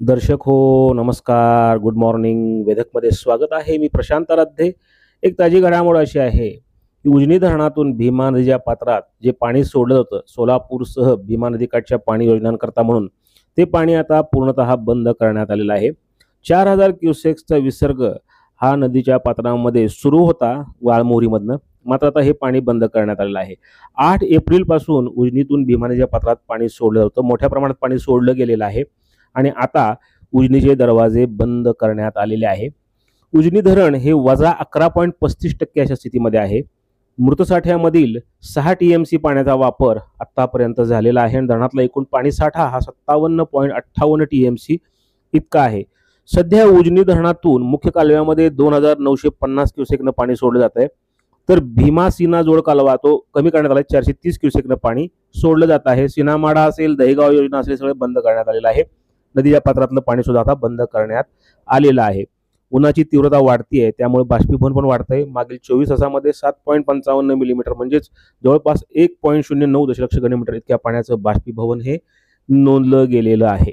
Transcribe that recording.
दर्शक हो नमस्कार. गुड मॉर्निंग वेधकमध्ये स्वागत आहे. मी प्रशांत आराध्ये. एक ताजी घडामोड अशी आहे. की उजनी धरणातून भीमा नदीच्या पात्रात जे पाणी सोडलं होतं सोलापूरसह भीमा नदीकाठच्या पाणी योजनांकरता म्हणून ते पाणी आता पूर्णतः बंद करण्यात आलेलं आहे. चार हजार क्युसेक्सचा विसर्ग हा नदीच्या पात्रामध्ये सुरू होता वाळमोहरीमधनं मात्र आता हे पाणी बंद करण्यात आलेलं आहे. आठ एप्रिलपासून उजनीतून भीमा नदीच्या पात्रात पाणी सोडलं होतं. मोठ्या प्रमाणात पाणी सोडलं गेलेलं आहे. आणि आता उजनीचे दरवाजे बंद करण्यात आलेले आहे. उजनी धरण हे वजा अकरा पॉईंट पस्तीस टक्के अशा स्थितीमध्ये आहे. मृतसाठ्यामधील सहा टी एम सी पाण्याचा वापर आत्तापर्यंत झालेला आहे आणि धरणातला एकूण पाणी साठा हा सत्तावन्न पॉईंट अठ्ठावन्न टी एम सी इतका आहे. सध्या उजनी धरणातून मुख्य कालव्यामध्ये दोन हजार नऊशे पन्नास क्युसेकनं पाणी सोडलं जात आहे तर भीमा सीना जोड कालवा तो कमी करण्यात आला चारशे तीस क्युसेकनं पाणी सोडलं जात आहे. सिनामाडा असेल दहीगाव योजना असेल सगळे बंद करण्यात आलेलं आहे. नदीच्या पात्रातलं पाणी सुद्धा आता बंद करण्यात आलेलं आहे. उन्हाची तीव्रता वाढतीये त्यामुळे बाष्पीभवन पण वाढतंय. मागील चोवीस तासामध्ये सात पॉईंट पंचावन्न मिलीमीटर म्हणजेच जवळपास एक पॉईंट शून्य नऊ दशलक्ष घनमीटर इतक्या पाण्याचं बाष्पीभवन हे नोंदलं गेलेलं आहे.